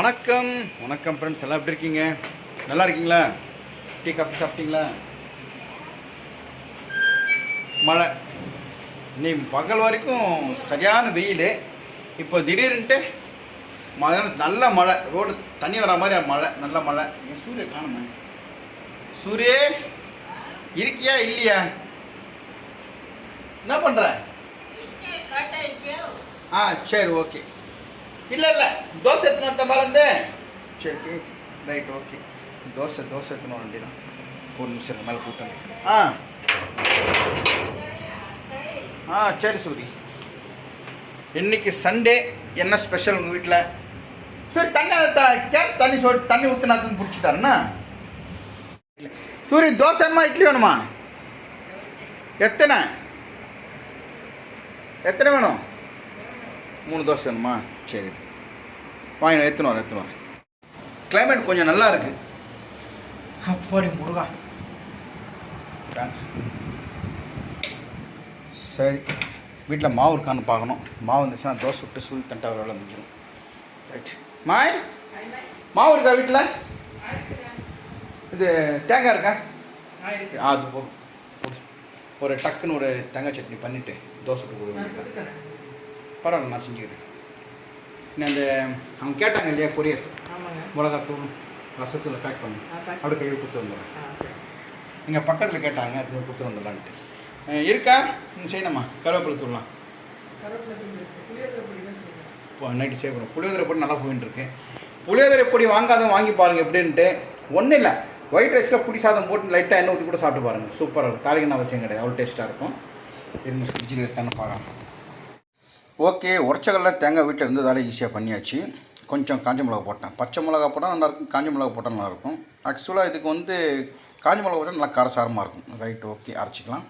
வணக்கம். வணக்கம் ஃப்ரெண்ட்ஸ் எல்லாம் எப்படி இருக்கீங்க? நல்லா இருக்கீங்களா? டீ காஃபி சாப்பிட்டீங்களா? மழை. நீ பகல் வரைக்கும் சரியான வெயில். இப்போ திடீர்னுட்டு மதியானம் நல்ல மழை. ரோடு தண்ணி வர மாதிரி மழை. நல்ல மழை. என் சூரிய காணுமே. சூரிய இருக்கியா இல்லையா? என்ன பண்ணுற ஆ சரி ஓகே. இல்லை இல்லை. தோசை எடுத்துன்னு வரட்டேன் மறந்து சரி ரைட் ஓகே. தோசை தோசை எடுத்துன்னு வர வேண்டியதான் ஒரு நிமிஷம் மேலே கூட்டம் ஆ. ஆ சரி சூரி. இன்னைக்கு சண்டே என்ன ஸ்பெஷல் உங்கள் வீட்டில் சரி தண்ணி த கேப் தண்ணி சொல் தண்ணி ஊற்றினா பிடிச்சி தரேண்ணா சூரி தோசை வேணுமா இட்லி வேணுமா? எத்தனை? எத்தனை வேணும்? மூணு தோசை வேணுமா? சரி வாங்கினோம் எத்தனை வரேன் எத்தனை வரேன். கிளைமேட் கொஞ்சம் நல்லா இருக்கு. அப்பாடி முருகா. சரி. வீட்டில் மாவு இருக்கான்னு பார்க்கணும். மாவு இருந்துச்சுன்னா தோசை விட்டு சூழ் தண்டா வேலை முடிஞ்சிடும். ரைட் மாய்? மாவு இருக்கா வீட்டில் இது தேங்காய் இருக்கா? ஆ அது போதும். ஒரு டக்குன்னு ஒரு தேங்காய் சட்னி பண்ணிவிட்டு தோசை விட்டு கொடுக்க பரவாயில்ல நான் செஞ்சுக்கிறேன். அந்த அவங்க கேட்டாங்க இல்லையா கொரியர்? மிளகாத்தூள் ரசத்தில் பேக் பண்ணி. அப்படியே கையில் கொடுத்து வந்துடுறேன். எங்கள் பக்கத்தில் கேட்டாங்க அது கொடுத்து வந்துடலான்ட்டு. இருக்கா? செய்யணுமா? கருவேப்பிலை தூள்லாம். இப்போ நைட்டு சேர்க்குறோம் புளியோதரை பொடி நல்லா போயின்னு இருக்கு புளியோதரை பொடி வாங்காத வாங்கி பாருங்கள் எப்படின்ட்டு. ஒன்றும் இல்லை. ஒயிட் ரைஸில் புளி சாதம் போட்டு லைட்டாக எண்ணெய் ஊற்றி கூட சாப்பிட்டு பாருங்கள் சூப்பராக இருக்கும். தாளிக்கணும் அவசியம் கிடையாது. அவ்வளோ டேஸ்ட்டாக இருக்கும். ஃப்ரிட்ஜில் இருக்கான்னு பார்க்கலாம் ஓகே உடச்சகல்ல தேங்காய் வீட்டில் இருந்ததால் ஈஸியாக பண்ணியாச்சு. கொஞ்சம் காஞ்ச மிளகா போட்டேன். பச்சை மிளகா போட்டால் நல்லாயிருக்கும் காஞ்ச மிளகா போட்டால் நல்லாயிருக்கும் ஆக்சுவலாக இதுக்கு வந்து காஞ்ச மிளகா போட்டால் நல்லா காரசாரமாக இருக்கும். ரைட் ஓகே அரைச்சிக்கலாம்.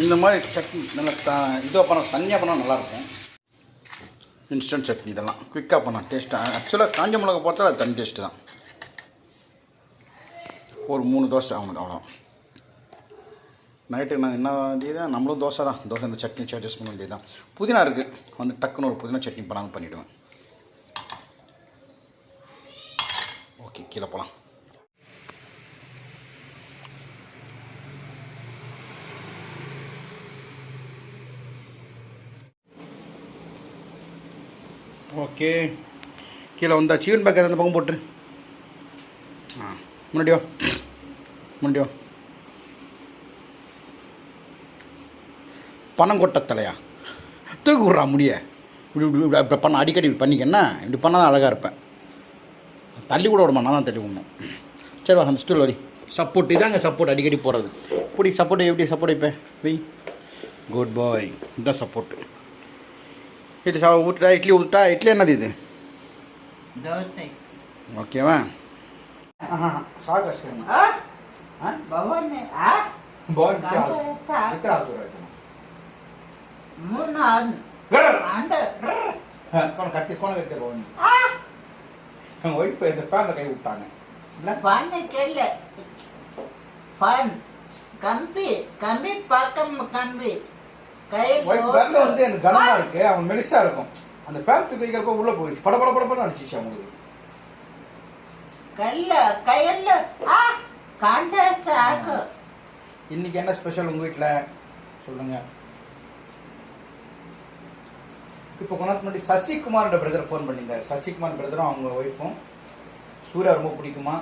இந்த மாதிரி சட்னி நல்லா த இதுவாக பண்ணால் தனியாக பண்ணால் நல்லாயிருக்கும். இன்ஸ்டன்ட் சட்னி இதெல்லாம். குயிக்காக பண்ணால் டேஸ்ட்டாக ஆக்சுவலாக காஞ்ச மிளகா போட்டால் அது தனி டேஸ்ட்டு தான். ஒரு மூணு தோசை ஆகணும் அவ்வளோ நைட்டுக்கு நான் என்ன தான் நம்மளும் தோசை தான். தோசை இந்த சட்னி வச்சு அட்ஜஸ்ட் பண்ண வேண்டியது தான் புதினா இருக்குது வந்து டக்குன்னு ஒரு புதினா சட்னி பண்ணாமல் பண்ணிவிடுவேன் ஓகே கீழே போகலாம் ஓகே. கீழே வந்தா சிவன் பேக்கர் அந்த பக்கம் போட்டு. ஆ முன்னாடியோ? பணம் கொட்ட தலையா தூக்கி விட்றா முடிய. இப்படி இப்படி இப்படி இப்படி பண்ண அடிக்கடி இப்படி பண்ணிக்கன்னா இப்படி பண்ணால் தான் அழகாக இருப்பேன். தள்ளி கூட விடமா நான் தான் தள்ளி விடணும். சரி வா அந்த ஸ்டூல் வரி சப்போர்ட் இதாங்க சப்போர்ட் அடிக்கடி போடுறது இப்படி சப்போர்ட் எப்படி சப்போர்ட் இப்போ? வெய் குட் பாய் இதுதான் சப்போர்ட்டு இட்லி சா ஊட்டா இட்லி ஊட்டா இட்லி என்னது இது தோசை ஓகேவா ಸಾಕು ಅಷ್ಟೇ பவானி ஆ மூணு ஆறு அந்த கத்தி கோண கத்தி ரோனி ஒய்ஃப் இந்த ஃபேனில் கை விட்டாங்க இல்லை ஃபன் கேள்ல ஃபன் கம்பி கம்பி பக்கம் கம்பி கையில் ஒய்ஃப் வரல வந்து எனக்கு கனமாக இருக்கு. அவன் மெலிசா இருக்கும். அந்த ஃபேன் தூக்கி வைக்கிறப்ப உள்ளே போயிடுச்சு. பட பட பட படம் அடிச்சிச்சு அவங்களுக்கு. கல்ல கையில் ஆ காண்ட சாக்கு இன்னைக்கு என்ன ஸ்பெஷல் உங்கள் வீட்டில் சொல்லுங்க. இப்போ கொண்டாந்து முன்னாடி சசிகுமாரோட பிரதர் ஃபோன் பண்ணியிருந்தார். சசிகுமார் பிரதரும் அவங்க ஒய்ஃபும் சூர்யா ரொம்ப பிடிக்குமா?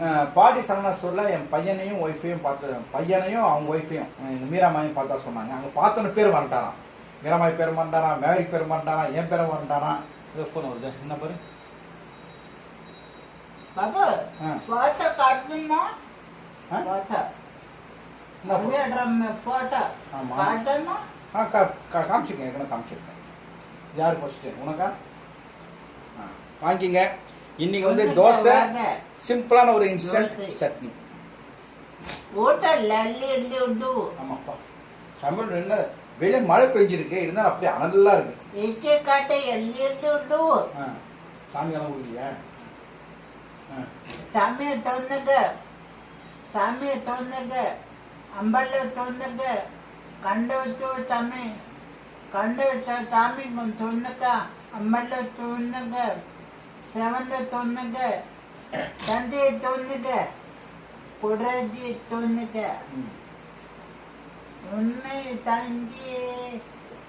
அஹ், பாடி சரவணா ஸ்டோர்ல என் பையனையும் ஒய்ஃபையும் பார்த்து பையனையும் அவங்க ஒய்ஃபையும் மீராமாயும் பார்த்தா சொன்னாங்க. அங்கே பார்த்தோன்னு பேர் வந்துட்டாராம் மீராமாய் பேர் வந்துட்டாராம் மேரிக் பேர் வந்துட்டாராம் என் பேர் வந்துட்டாராம் இது ஃபோன் வருது. என்ன பேர்? பாபு ஆ. போட்டோ காட்டுனா ஆ? போட்டோ என்ன photo? விளையாடுற போட்டோ ஆமா. காட்டுனா? ஆ கா கா- காமிச்சிருக்கேன் ஏற்கனவே காமிச்சிருக்கேன் யார் ஃபஸ்ட்டு உனக்கா? ஆ வாங்கிக்கிங்க. இன்னைக்கு வந்து தோசை. சிம்பிளான ஒரு இன்ஸ்டன்ட். சட்னி. ஹோட்டல்ல அள்ளி அள்ளி ஆமாப்பா. சமையல் என்ன வெளியே மழை பெஞ்சிருக்கு. இருந்தாலும் அப்படியே அனலா இருக்கு. இச்சை காட்டை அள்ளி அள்ளி விட்டு ஆ. சாமியெல்லாம் கொடுக்கலையா சாமியை திறந்துக்க. சாமியை திறந்துக்க. அம்பல்ல திறந்துக்க. கண்டு வச்சு சாமி. கண்டு வச்ச சாமி கொஞ்சம் திறந்துக்க. அம்பல்ல திறந்துக்க. செவன்ல திறந்துக்க தந்தையை திறந்துக்க புடராஜி திறந்துக்க ம். உன்னை தஞ்சியே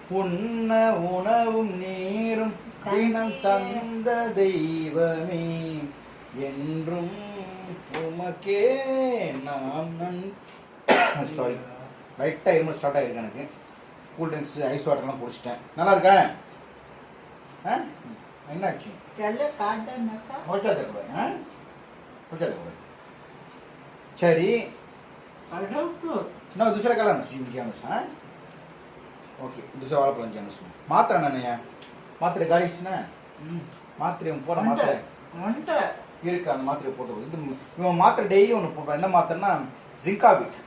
உண்ண உணவும் நீரும் தினம் தந்த தெய்வமே. என்றும் உமக்கே நாம் நன். சாரி லைட்டாக இருமல் ஸ்டார்ட் ஆயிருக்கு எனக்கு. கூல் ட்ரிங்க்ஸ் ஐஸ் வாட்டர்லாம் குடிச்சிட்டேன். நல்லா இருக்கா? ஆ? என்னாச்சு? ಸರಿ ನಾವು ದುಸರಾ ಕಾಲ ಅನಿಸ್ತು ಜಿಮ್ಗೆ தூசரை ಹಾಂ ಓಕೆ ದುಸರಾ ವಾಳ ಪಳಂಜಿ ಅನಿಸ್ತು ಮಾತ್ರ ನನಯ ಮಾತ್ರೆ ಗಾಳಿಸ್ನ மாத்திரை போடுற மாத்திரை இருக்கு அந்த மாத்திரை போட்டு இது இவன் மாத்திரை டெய்லி ஒன்று போடுறான் என்ன மாத்திரைன்னா? ஜிங்காபிட்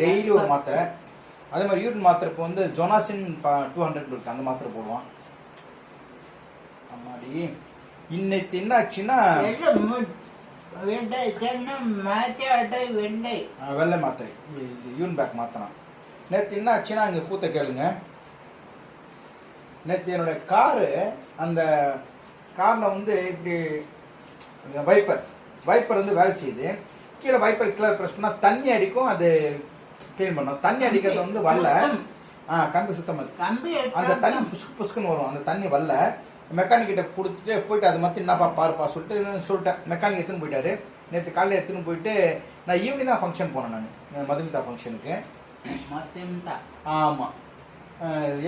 டெய்லி ஒரு மாத்திரை. அதே மாதிரி யூரின் மாத்திரை இப்போ வந்து ஜொனாசின் டூ ஹண்ட்ரட் இருக்குது அந்த மாத்திரை போடுவான். அம்மாடி. இன்னைக்கு என்ன ஆச்சுன்னா வெள்ளை மு- வெள்ளை சென்னை மாச்சாட்டை வெள்ளை. மாத்திரை. யூன் பேக் மாத்திரம். நேற்று என்ன ஆச்சுன்னா அங்கே கூத்த கேளுங்க. நேற்று என்னோட காரு அந்த காரில் வந்து இப்படி வைப்பர். வைப்பர் வந்து வேலை செய்யுது. கீழே வைப்பர் கீழே ப்ரெஸ் பண்ணால் தண்ணி அடிக்கும் அது க்ளீன் பண்ணும். தண்ணி அடிக்கிறது வந்து வரல. ஆ கம்பி சுத்தமாக அந்த தண்ணி புசுக்கு புசுக்குன்னு வரும். அந்த தண்ணி வரல. மெக்கானிக் கிட்ட கொடுத்துட்டு போயிட்டு அது மட்டும் என்னப்பா பாருப்பா சொல்லிட்டு சொல்லிட்டேன். மெக்கானிக் எடுத்துன்னு போயிட்டாரு. நேற்று காலையில் எடுத்துன்னு போயிட்டு நான் ஈவினிங் தான் ஃபங்க்ஷன் போனேன் நான். மதுமிதா ஃபங்க்ஷனுக்கு மத்தியம்தா ஆமாம்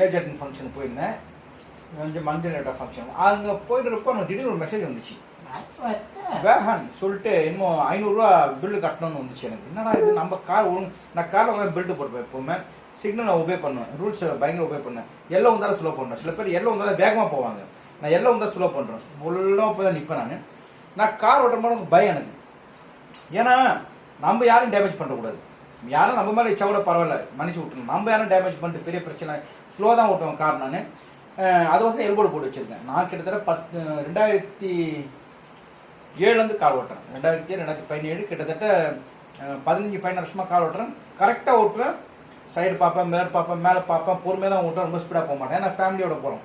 ஏஜென்ட் ஃபங்க்ஷன் போயிருந்தேன். கொஞ்சம் மஞ்சள் ஃபங்க்ஷன் அங்கே போயிட்டுருப்போ எனக்கு திடீர்னு ஒரு மெசேஜ் வந்துச்சு. வேஹான் சொல்லிட்டு இன்னும் ஐநூறுரூவா பில்லு கட்டணும்னு வந்துச்சு எனக்கு. என்னடா இது? நம்ம கார் நான் காரில் வந்து பில்டு போட்டுப்பேன் எப்போவுமே. சிக்னல் நான் ஒபே பண்ணுவேன். ரூல்ஸ் பயங்கர ஒபே பண்ணேன் எல்லாம் வந்தாலும் ஸ்லோ பண்ணுறேன் சில பேர் எல்லாம் வந்தாலும் வேகமாக போவாங்க. நான் எல்லாம் தான் ஸ்லோ பண்ணுறேன் ஃபுல்லாக போய் தான் நிற்பேன் நான். நான் கார் ஓட்டுற போது எனக்கு பயம் எனக்கு. ஏன்னா நம்ம யாரும் டேமேஜ் பண்ணக்கூடாது. யாரும் நம்ம மேலே இச்சா கூட பரவாயில்ல. மன்னிச்சு விட்டுருங்க. நம்ம யாரும் டேமேஜ் பண்ணிட்டு பெரிய பிரச்சனை. ஸ்லோ தான் ஓட்டுவோம் கார் நான். அது வந்து எல்போர்டு போட்டு வச்சுருக்கேன். நான் கிட்டத்தட்ட பத்து ரெண்டாயிரத்தி ஏழுலேருந்து கார் ஓட்டுறேன். ரெண்டாயிரத்தி ரெண்டாயிரத்தி பதினேழு கிட்டத்தட்ட பதினஞ்சு பதினாறு வருஷமாக கார் ஓட்டுறேன். கரெக்டாக ஓட்டுவேன். சைடு பார்ப்பேன் மிரர் பார்ப்பேன் மேலே பார்ப்பேன். பொறுமையாக தான் ஓட்டுவேன். ரொம்ப ஸ்பீடாக போக மாட்டேன். ஏன்னா ஃபேமிலியோட போகிறோம்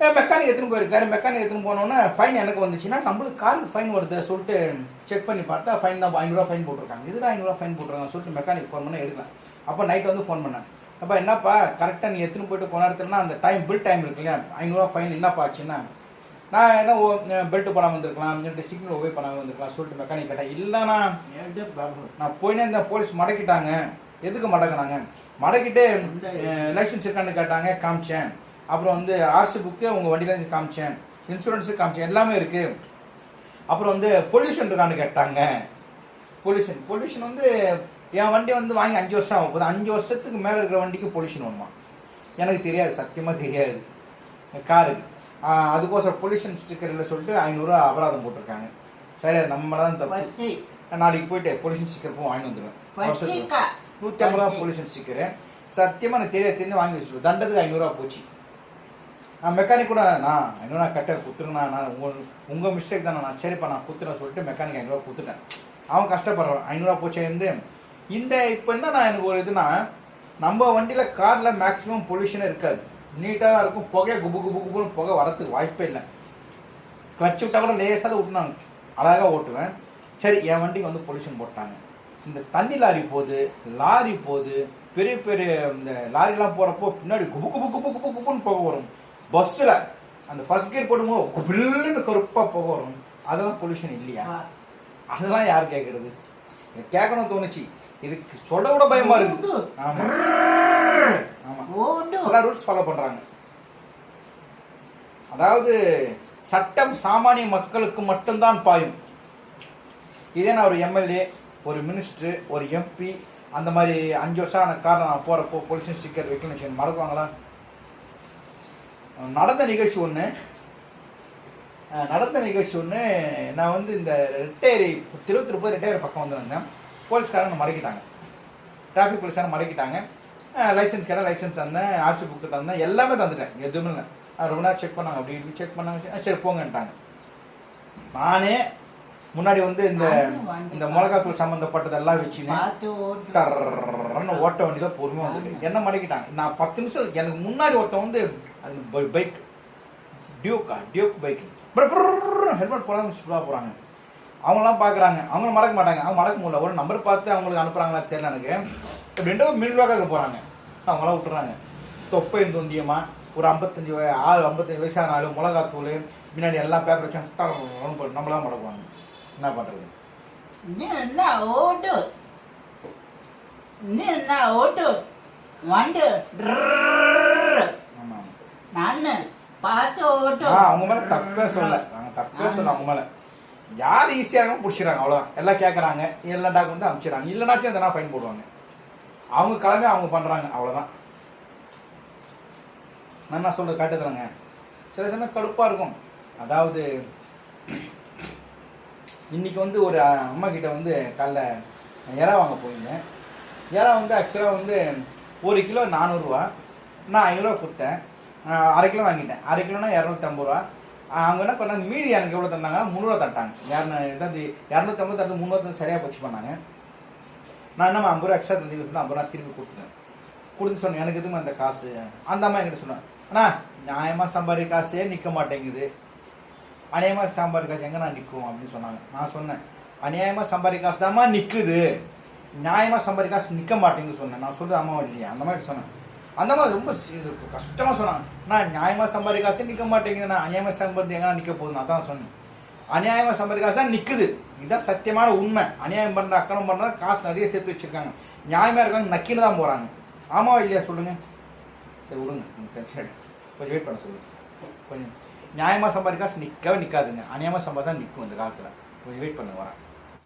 மெக்கானிக் எடுத்துன்னு போயிருக்காரு. மெக்கானிக் எடுத்துன்னு போனோன்னே ஃபைன் எனக்கு வந்துச்சுன்னா நம்மளுக்கு காருக்கு ஃபைன் வருது சொல்லிட்டு செக் பண்ணி பார்த்தா ஃபைன் தான். ஐநூறுரூவா ஃபைன் போட்டிருக்காங்க. இதுதான் ஐநூறுரூவா ஃபைன் போட்டிருக்காங்க சொல்லிட்டு மெக்கானிக் ஃபோன் பண்ண எடுக்கலாம் அப்போ நைட் வந்து ஃபோன் பண்ணேன் அப்போ என்னப்பா கரெக்டாக நீ எடுத்துன்னு போயிட்டு கொண்டாடுறதுனா அந்த டைம் பில் டைம் இருக்கு இல்லையா? ஐநூறுரூவா ஃபைன் என்னப்பா ஆச்சுன்னா நான் என்ன பெல்ட் போடாமல் வந்திருக்கலாம் சொல்லிட்டு சிக்னல் ஒபே பண்ணாமல் வந்திருக்கலாம் சொல்லிட்டு மெக்கானிக் கேட்டேன். இல்லைண்ணா நான் போயினே இந்த போலீஸ் மடக்கிட்டாங்க. எதுக்கு மடக்கினாங்க? மடக்கிட்டு லைசன்ஸ் இருக்கான்னு கேட்டாங்க காமிச்சேன். அப்புறம் வந்து ஆர்சி புக்கு உங்கள் வண்டியிலேருந்து காமிச்சேன். இன்சூரன்ஸு காமிச்சேன். எல்லாமே இருக்குது அப்புறம் வந்து பொல்யூஷன் இருக்கான்னு கேட்டாங்க. பொல்யூஷன் பொல்யூஷன் வந்து என் வண்டி வந்து வாங்கி அஞ்சு வருஷம் ஆகும். போது அஞ்சு வருஷத்துக்கு மேலே இருக்கிற வண்டிக்கு பொல்யூஷன் வருமா? எனக்கு தெரியாது. சத்தியமாக தெரியாது. காருக்கு அதுக்கோசரம் பொல்யூஷன் ஸ்டிக்கர் இல்லை சொல்லிட்டு ஐநூறுரூவா அபராதம் போட்டிருக்காங்க. சரி அது நம்ம தான் தப்பு நாளைக்கு போயிட்டு பொல்யூஷன் ஸ்டிக்கர் போய் வாங்கி வந்துடுவேன். நூற்றி ஐம்பது ரூபா பொல்யூஷன் ஸ்டிக்கரு சத்தியமாக எனக்கு தெரியாது. தெரிஞ்சு வாங்கி வச்சுருவேன். தண்டத்துக்கு ஐநூறுரூவா போச்சு. நான் மெக்கானிக் கூட நான் ஐநூறுரூவா கட்ட கொடுத்துருங்கண்ணா நான் உங்கள் உங்கள் மிஸ்டேக் தானே நான் சரிப்பா நான் குத்துறேன் சொல்லிட்டு மெக்கானிக் ஐநூறுரூவா கொடுத்துட்டேன் அவன் கஷ்டப்படுறான். ஐநூறுரூவா போச்சேருந்து இந்த இப்போ என்ன நான் எனக்கு ஒரு இதுனா நம்ம வண்டியில் காரில் மேக்ஸிமம் பொல்யூஷனே இருக்காது. நீட்டாக தான் இருக்கும் புகை குபு குபு குபுன்னு புகை வரத்துக்கு வாய்ப்பே இல்லை. கிளச் விட்டா கூட லேசாக தான் விட்டு நான் அழகாக ஓட்டுவேன். சரி என் வண்டிக்கு வந்து பொல்யூஷன் போட்டாங்க. இந்த தண்ணி லாரி போகுது லாரி போகுது பெரிய பெரிய இந்த லாரிலாம் போகிறப்போ பின்னாடி குபு குபு குபு குபு குபுன்னு புகை வரும். பஸ்ஸில் அந்த ஃபர்ஸ்ட் கியர் போடும்போது குபில்லுன்னு கருப்பாக போக வரும். அதெல்லாம் பொல்யூஷன் இல்லையா? அதெல்லாம் யார் கேட்கறது எனக்கு கேட்கணும் தோணுச்சு. இதுக்கு சொல்ல கூட பயமா இருக்கு. எல்லா ரூல்ஸ் ஃபாலோ பண்றாங்க. அதாவது சட்டம் சாமானிய மக்களுக்கு மட்டும்தான் பாயும். இதே நான் ஒரு எம்எல்ஏ ஒரு மினிஸ்டர் ஒரு எம்பி அந்த மாதிரி அஞ்சு வருஷம் ஆன காரணம் நான் போகிறப்போ பொலிஷன் ஸ்டிக்கர் ரெக்கக்னேஷன் மறக்குவாங்களா நடந்த நிகழ்ச்சி ஒன்று நடந்த நிகழ்ச்சி ஒன்று நான் வந்து இந்த ரிட்டையரி திருவத்தூர் போய் ரிட்டையர் பக்கம் வந்திருந்தேன் போலீஸ்காரங்க மடக்கிட்டாங்க. டிராஃபிக் போலீஸ்காரங்க மடக்கிட்டாங்க. லைசன்ஸ் கேட்டால் லைசன்ஸ் தந்தேன் ஆர்சி புக்கு தந்தேன் எல்லாமே தந்துட்டேன். எதுவுமே இல்லை. ரொம்ப நேரம் செக் பண்ணாங்க அப்படி இப்படி செக் பண்ணாங்க. சரி, போங்கன்ட்டாங்க. நானே முன்னாடி வந்து இந்த இந்த மிளகாத்தூள் சம்மந்தப்பட்டதெல்லாம் வச்சுன்னு ஓட்ட. வண்டியில பொறுமையாக வந்துட்டு என்ன மடக்கிட்டாங்க. நான் பத்து நிமிஷம் எனக்கு முன்னாடி ஒருத்தன் வந்து அது பைக். டியூக்கா டியூக் பைக் ஹெல்மெட் போடாமல் சுற்றுலா போகிறாங்க அவங்களாம் பார்க்குறாங்க அவங்களும் மறக்க மாட்டாங்க. அவங்க மடக்க முடியல. ஒரு நம்பர் பார்த்து அவங்களுக்கு அனுப்புகிறாங்களா தெரியல எனக்கு. இப்போ ரெண்டு மிடில் போகிறாங்க அவங்களாம் விட்டுறாங்க. தொப்பை தொந்தியமாக ஒரு ஐம்பத்தஞ்சு வய- ஆறு ஐம்பத்தஞ்சு வயசான ஆளு மிளகாத்தூள் முன்னாடி எல்லாம் பேப்பர் வச்சு நம்மளாம் மடக்குவாங்க. என்ன பண்ணுறது நீ ஓட்டு? ஓடு நீ வண்டு ஆமாம் நானு பார்த்து ஓடு ஆ அவங்க மேல தப்பே சொல்ல நாங்க தப்பே சொல்ல அவங்க மேல. யார் ஈஸியாக இருக்காமோ பிடிச்சிடுறாங்க அவ்வளோதான் எல்லாம் கேட்குறாங்க எல்லா டாக்குமெண்ட்டும் அனுப்பிச்சிடுறாங்க இல்லைனாச்சும் எதனா ஃபைன் போடுவாங்க. அவங்க கடமை அவங்க பண்ணுறாங்க அவ்வளோதான் நான் என்ன சொல்கிறது காட்டுதுறாங்க சில சமயம் கடுப்பாக இருக்கும். அதாவது இன்னைக்கு வந்து ஒரு அம்மா கிட்ட வந்து காலைல இறா வாங்க போயிருந்தேன். இறா வந்து ஆக்சுவலாக வந்து ஒரு கிலோ நானூறுரூவா நான் ஐநூறுரூவா கொடுத்தேன். அரை கிலோ வாங்கிட்டேன். அரை கிலோனா இரநூத்தம்பது ரூபா. அவங்க என்ன பண்ணாங்க மீதி எனக்கு எவ்வளோ தந்தாங்க? முந்நூறுவா தட்டாங்க. இரநூத்தி இரநூத்தம்பது தரது முந்நூறு சரியாக போச்சு பண்ணாங்க. நான் என்ன ஐம்பது ரூபா எக்ஸ்ட்ரா தந்தி கொடுத்து ஐம்பது ரூபா திருப்பி கொடுத்துட்டேன் கொடுத்து சொன்னேன் எனக்கு எதுவும் அந்த காசு? அந்த அம்மா என்கிட்ட சொன்னேன் அண்ணா நியாயமாக சம்பாதி காசே நிற்க மாட்டேங்குது. அநியாயமாக சம்பாதி காசு எங்கே நான் நிற்கும் அப்படின்னு சொன்னாங்க. நான் சொன்னேன் அநியாயமாக சம்பாதி காசு தான்மா நிற்குது நியாயமாக சம்பாதி காசு நிற்க மாட்டேங்குது சொன்னேன். நான் சொல்கிறது அம்மா இல்லையா? அந்த மாதிரி சொன்னேன் அந்த மாதிரி ரொம்ப கஷ்டமாக சொன்னாங்க. நான் நியாயமாக சம்பாதி காசு நிற்க மாட்டேங்குது. நான் அநியாயமாக சம்பாதி எங்கே நிற்க போகுது நான் தான் சொன்னேன். அநியாயமாக சம்பாதி காசு தான் நிற்குது இதுதான் சத்தியமான உண்மை. அநியாயம் பண்ணுற அக்கறம் பண்ணுறா காசு நிறைய சேர்த்து வச்சிருக்காங்க. நியாயமாக இருக்காங்க நக்கின்னு தான் போகிறாங்க ஆமாவா இல்லையா? சொல்லுங்கள் சரி விடுங்க. கொஞ்சம் வெயிட் பண்ண சொல்லுங்க. கொஞ்சம் நியாயமாக சம்பாதிக்க காசு நிற்கவே நிற்காதுங்க அநியாயமாக சம்பாதி தான் நிற்கும் இந்த காலத்தில். கொஞ்சம் வெயிட் பண்ணுங்க வரேன்.